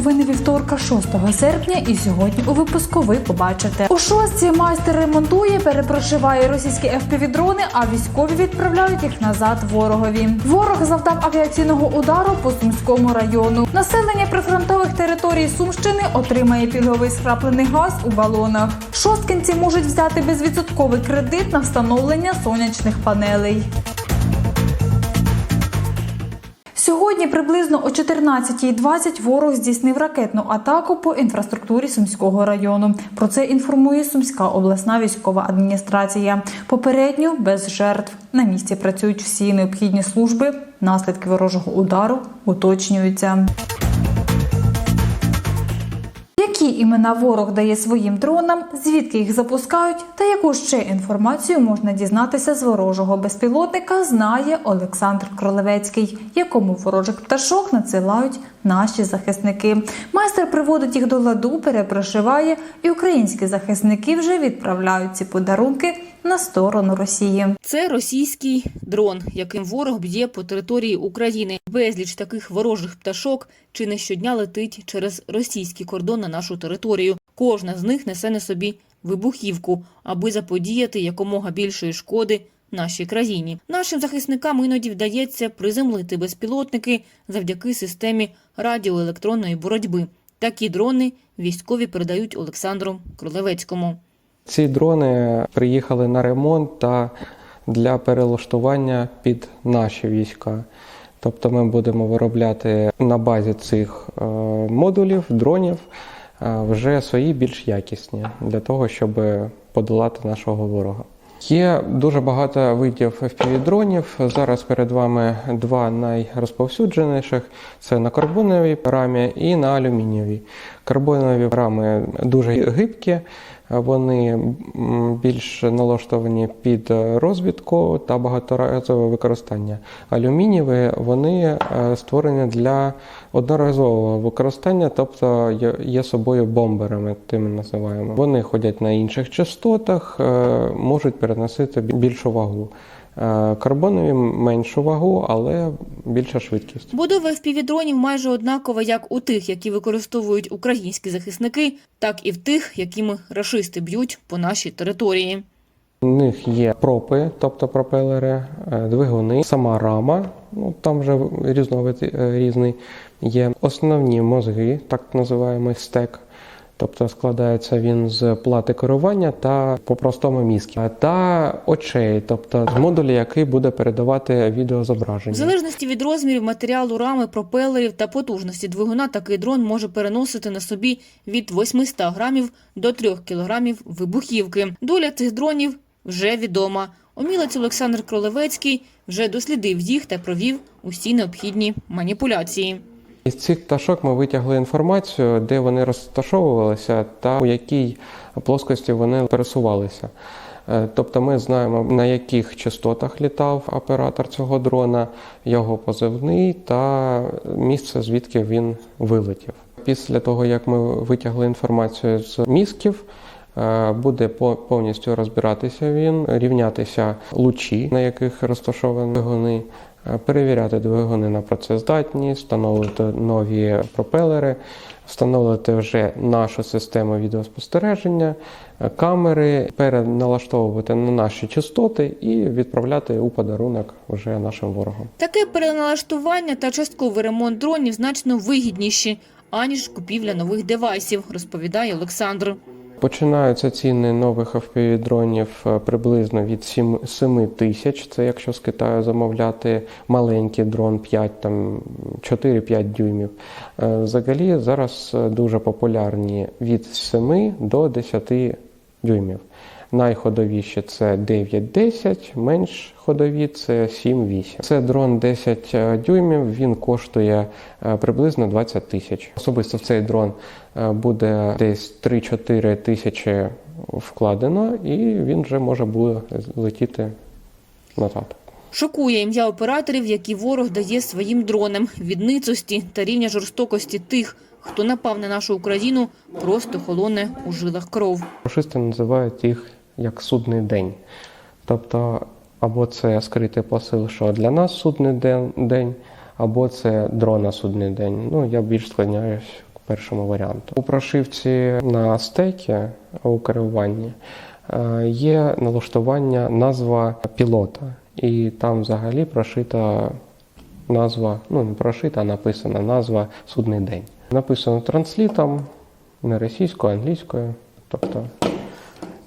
новини вівторка 6 серпня, і сьогодні у випуску ви побачите. У шостці майстер ремонтує, перепрошиває російські FPV-дрони, а військові відправляють їх назад ворогові. Ворог завдав авіаційного удару по Сумському району. Населення прифронтових територій Сумщини отримає пільговий скраплений газ у балонах. Шосткинці можуть взяти безвідсотковий кредит на встановлення сонячних панелей. Сьогодні приблизно о 14.20 ворог здійснив ракетну атаку по інфраструктурі Сумського району. Про це інформує Сумська обласна військова адміністрація. Попередньо без жертв. На місці працюють всі необхідні служби. Наслідки ворожого удару уточнюються. Які імена ворог дає своїм дронам, звідки їх запускають, та яку ще інформацію можна дізнатися з ворожого безпілотника, знає Олександр Кролевецький, якому ворожих пташок надсилають наші захисники. Майстер приводить їх до ладу, перепрошиває, і українські захисники вже відправляють ці подарунки на сторону Росії. Це російський дрон, яким ворог б'є по території України. Безліч таких ворожих пташок чи не щодня летить через російський кордон на нашу територію. Кожна з них несе на собі вибухівку, аби заподіяти якомога більшої шкоди нашій країні. Нашим захисникам іноді вдається приземлити безпілотники завдяки системі радіоелектронної боротьби. Такі дрони військові передають Олександру Кролевецькому. Ці дрони приїхали на ремонт та для перелаштування під наші війська. Тобто ми будемо виробляти на базі цих е, модулів, дронів е, вже свої більш якісні для того, щоб подолати нашого ворога. Є дуже багато видів FPV-дронів. Зараз перед вами два найрозповсюдженіших: це на карбоновій рамі і на алюмінієвій. Карбонові рами дуже гибкі, вони більш налаштовані під розвідку та багаторазове використання. Алюмінієві вони е, створені для одноразового використання, тобто є- собою бомберами, тими називаємо. Вони ходять на інших частотах, е, можуть переносити більшу вагу. Е, Карбонові меншу вагу, але більша швидкість. Будова FPV-дронів майже однакова як у тих, які використовують українські захисники, так і в тих, якими рашисти б'ють по нашій території. У них є пропи, тобто пропелери, е, двигуни, сама рама, ну там вже різновид е, різний. Є основні мозги, так називаємо стек. Тобто складається він з плати керування та по-простому мізки, та очей, тобто з модуля, який буде передавати В відеозображення. залежності від розмірів, матеріалу рами, пропелерів та потужності двигуна, такий дрон може переносити на собі від 800 грамів до 3 кілограмів вибухівки. Доля цих дронів вже відома. Умілець Олександр Кролевецький вже дослідив їх та провів усі необхідні маніпуляції. Із цих пташок ми витягли інформацію, де вони розташовувалися та у якій плоскості вони пересувалися. Е, Тобто ми знаємо, на яких частотах літав оператор цього дрона, його позивний та місце, звідки він вилетів. Після того, як ми витягли інформацію з мізків, е, буде по- повністю розбиратися він, рівнятися лучі, на яких розташовані двигуни, е, перевіряти двигуни на працездатність, встановлювати нові пропелери, встановлювати вже нашу систему відеоспостереження, е, камери, переналаштовувати на наші частоти і відправляти у подарунок вже нашим ворогам. Таке переналаштування та частковий ремонт дронів значно вигідніші, аніж купівля нових девайсів, розповідає Олександр. Починаються ціни нових FPV-дронів е, приблизно від 7 7 тисяч. Це якщо з Китаю замовляти маленький дрон 5, там 4-5 дюймів. Е, Взагалі зараз е, дуже популярні від 7 до 10 дюймів. Найходовіші це 9-10, менш ходові це 7-8. Це дрон 10 дюймів, він коштує е, приблизно 20 тисяч. Особисто в цей дрон е, буде десь 3-4 тисячі вкладено, і він вже може буде летіти назад. Шокує ім'я операторів, які ворог дає своїм дронам від ницості та рівня жорстокості тих, хто напав на нашу Україну, просто холоне у жилах кров. Фашисти називають їх як судний день. Тобто, або це скритий посил, що для нас судний ден- день, або це дрона судний день. Ну, я більш склоняюсь к першому варіанту. У прошивці на стекі у керуванні е, є налаштування назва пілота, і там взагалі прошита назва, ну не прошита, а написана назва судний день. Написано транслітом, не російською, а англійською. Тобто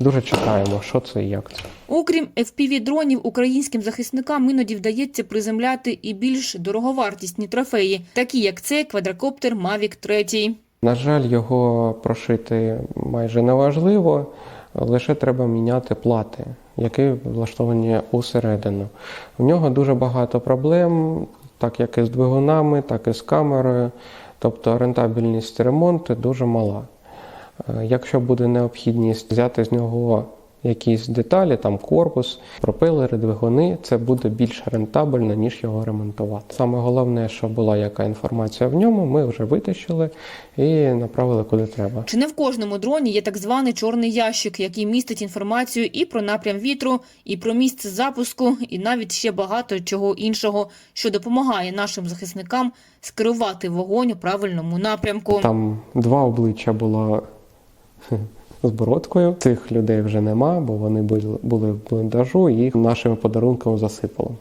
дуже чекаємо, що це і як це. Окрім FPV-дронів, українським захисникам іноді вдається приземляти і більш дороговартісні трофеї, такі як цей квадрокоптер Mavic 3. На жаль, його прошити майже неважливо, лише треба міняти плати, які влаштовані усередину. У нього дуже багато проблем, так як і з двигунами, так і з камерою. Тобто рентабельність ремонту дуже мала. Е, Якщо буде необхідність взяти з нього якісь деталі, там корпус, пропелери, двигуни, це буде більш рентабельно, ніж його ремонтувати. Саме головне, що була яка інформація в ньому, ми вже витащили і направили куди треба. Чи не в кожному дроні є так званий чорний ящик, який містить інформацію і про напрям вітру, і про місце запуску, і навіть ще багато чого іншого, що допомагає нашим захисникам скерувати вогонь у правильному напрямку. Там два обличчя було з бородкою. Цих людей вже нема, бо вони були- були в бліндажу і їх нашими подарунками засипало.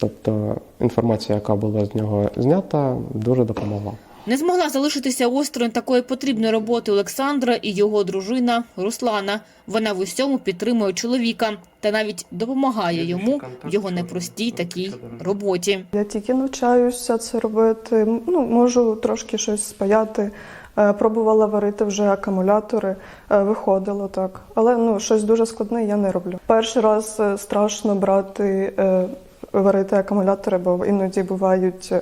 Тобто інформація, яка була з нього знята, дуже допомогла. Не змогла залишитися осторонь такої потрібної роботи Олександра і його дружина Руслана. Вона в усьому підтримує чоловіка та навіть допомагає йому в його непростій такій роботі. Я тільки навчаюся це робити. Ну, можу трошки щось спаяти. Е, Пробувала варити вже акумулятори, е, виходило так. Але ну, щось дуже складне я не роблю. Перший раз е, страшно брати, варити акумулятори, бо іноді бувають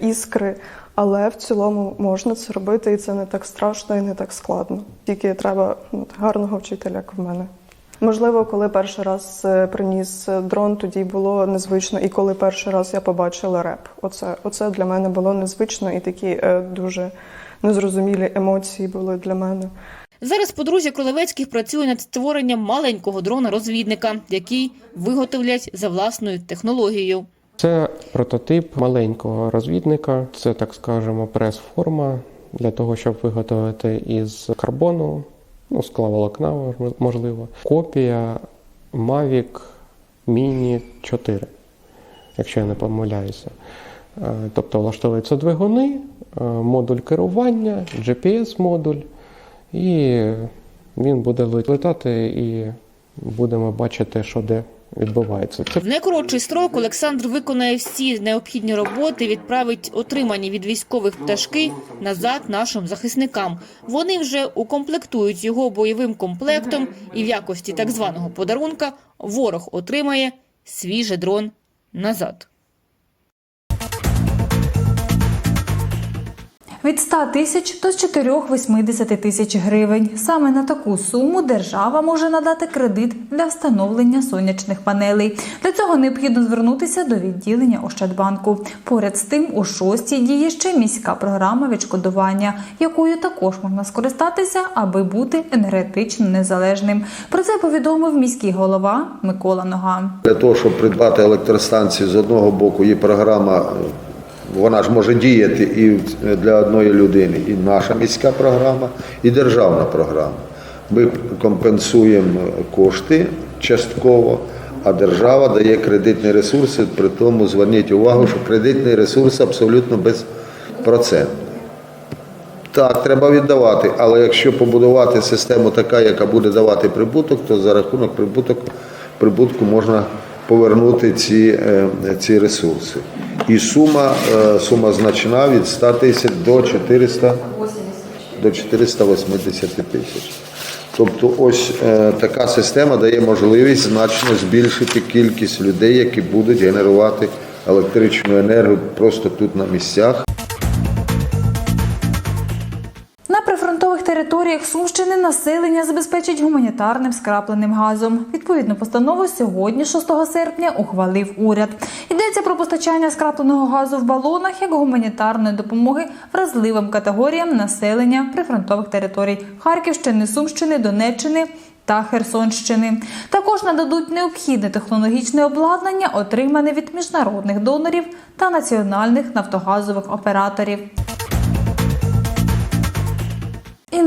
іскри. Але в цілому можна це робити, і це не так страшно і не так складно. Тільки треба ну, гарного вчителя, як в мене. Можливо, коли перший раз приніс дрон, тоді було незвично. І коли перший раз я побачила реп, оце, оце для мене було незвично і такі дуже незрозумілі емоції були для мене. Зараз подружжя Кролевецьких працює над створенням маленького дрона-розвідника, який виготовлять за власною технологією. Це прототип маленького розвідника, це так скажемо прес-форма для того, щоб виготовити із карбону, ну, скловолокна, можливо, копія Mavic Mini 4, якщо я не помиляюся. Е, Тобто влаштовуються двигуни, е, модуль керування, GPS-модуль, і він буде летати, і будемо бачити, що де відбувається. В найкоротший строк Олександр виконає всі необхідні роботи, відправить отримані від військових пташки назад нашим захисникам. Вони вже укомплектують його бойовим комплектом, і в якості так званого подарунка ворог отримає свій же дрон назад. Від 100 тисяч до 4,80 тисяч гривень. Саме на таку суму держава може надати кредит для встановлення сонячних панелей. Для цього необхідно звернутися до відділення Ощадбанку. Поряд з тим, у шостій діє ще міська програма відшкодування, якою також можна скористатися, аби бути енергетично незалежним. Про це повідомив міський голова Микола Нога. Для того, щоб придбати електростанцію, з одного боку є програма, вона ж може діяти і для одної людини, і наша міська програма, і державна програма. Ми компенсуємо кошти частково, а держава дає кредитні ресурси. При тому зверніть увагу, що кредитний ресурс абсолютно безпроцентний. Так, треба віддавати, але якщо побудувати систему така, яка буде давати прибуток, то за рахунок прибуток, прибутку можна повернути ці, е, ці ресурси. І сума, е, сума значна від 100 тисяч до 400, до 480 тисяч. Тобто ось е, така система дає можливість значно збільшити кількість людей, які будуть генерувати електричну енергію просто тут на місцях. Територіях Сумщини населення забезпечить гуманітарним скрапленим газом. Відповідну постанову сьогодні, 6 серпня, ухвалив уряд. Йдеться про постачання скрапленого газу в балонах як гуманітарної допомоги вразливим категоріям населення прифронтових територій Харківщини, Сумщини, Донеччини. Та Херсонщини також нададуть необхідне технологічне обладнання, отримане від міжнародних донорів та національних нафтогазових операторів.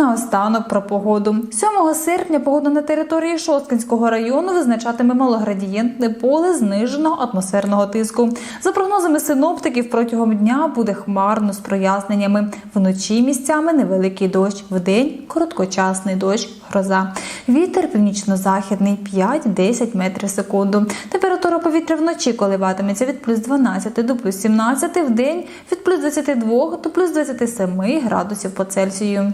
Наостанок про погоду. 7 серпня погода на території Шосткинського району визначатиме малоградієнтне поле зниженого атмосферного тиску. За прогнозами синоптиків, протягом дня буде хмарно з проясненнями. Вночі місцями невеликий дощ, вдень короткочасний дощ, гроза. Вітер північно-західний 5-10 метрів секунду. Температура повітря вночі коливатиметься від плюс 12 до плюс 17, вдень від плюс 22 до плюс 27 градусів по Цельсію.